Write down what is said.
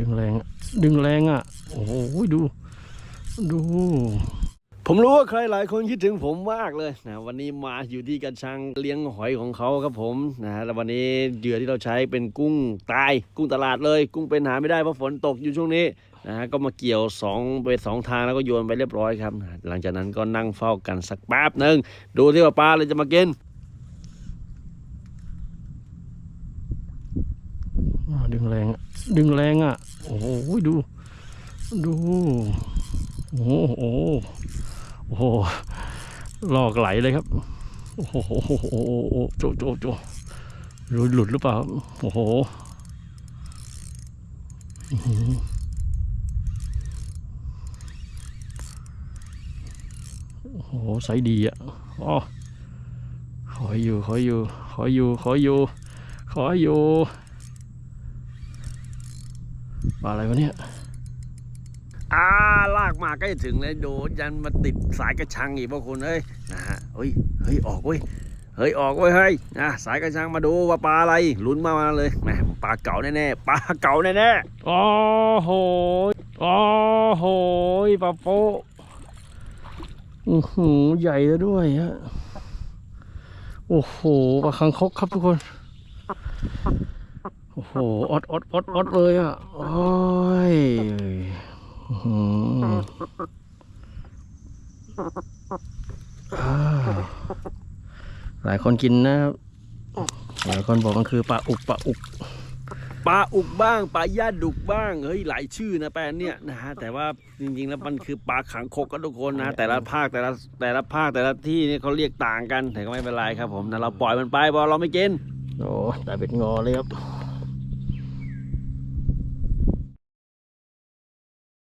ดึงแรงดึงแรงอะ โอ้โหดู ดู ผมรู้ว่าใครหลายคนคิดถึงผมมากเลยนะวันนี้มาอยู่ที่กระชังเลี้ยงหอยของเขาครับผมนะแล้ววันนี้เหยื่อที่เราใช้เป็นกุ้งตาย กุ้งตลาดเลย กุ้งเป็นหาไม่ได้เพราะฝนตกอยู่ช่วงนี้นะฮะก็มาเกี่ยวสองไปสองทางแล้วก็โยนไปเรียบร้อยครับ หลังจากนั้นก็นั่งเฝ้ากันสักแป๊บหนึ่งดูที่ว่าปลาเลยจะมากิน อ่า ดึงแรง ดึงแรงอะ โอ้โหดู ดู โอ้โหโอ้โหลอกไหลเลยครับโอ้โหโอ้โหโจโจโจหลุดหลุดหรือเปล่า โอ้โหโอ้โหใสดีอะอ๋อขออยู่ ขออยู่ ขออยู่ ขออยู่ ขออยู่ ปลาอะไรวะเนี่ยอ่าลากมาใกล้ถึงเลยโดนยันมาติดสายกระชังอีกพวกคุณเอ้ยนะฮะเฮ้ยเฮ้ยออกเว้ยเฮ้ยออกเว้ยเฮ้ยนะสายกระชังมาดูว่าปลาอะไรลุ้นมามาเลยแหมปลาเก๋าแน่ๆปลาเก๋าแน่ๆโอ้โหโอ้โหปลาโป๊ะอือหือใหญ่แล้วด้วยฮะโอ้โหปลาคังคกครับทุกคน โอ้โหอดอดอดอดเลยอะ โอ้ยอื้อหืออ่าหลายคนกินนะครับ หลายคนบอกมันคือปลาอุกปลาอุกปลาอุกบ้างปลาย่าดุกบ้างเฮ้ยหลายชื่อนะแปลเนี่ยนะฮะแต่ว่าจริงๆแล้วมันคือปลาขังคกก็ทุกคนนะ แต่ละภาคแต่ละแต่ละภาคแต่ละที่นี่เขาเรียกต่างกันแต่ก็ไม่เป็นไรครับผมนะเราปล่อยมันไปเพราะเราไม่กินโอ้แต่เป็ดงอเลยครับ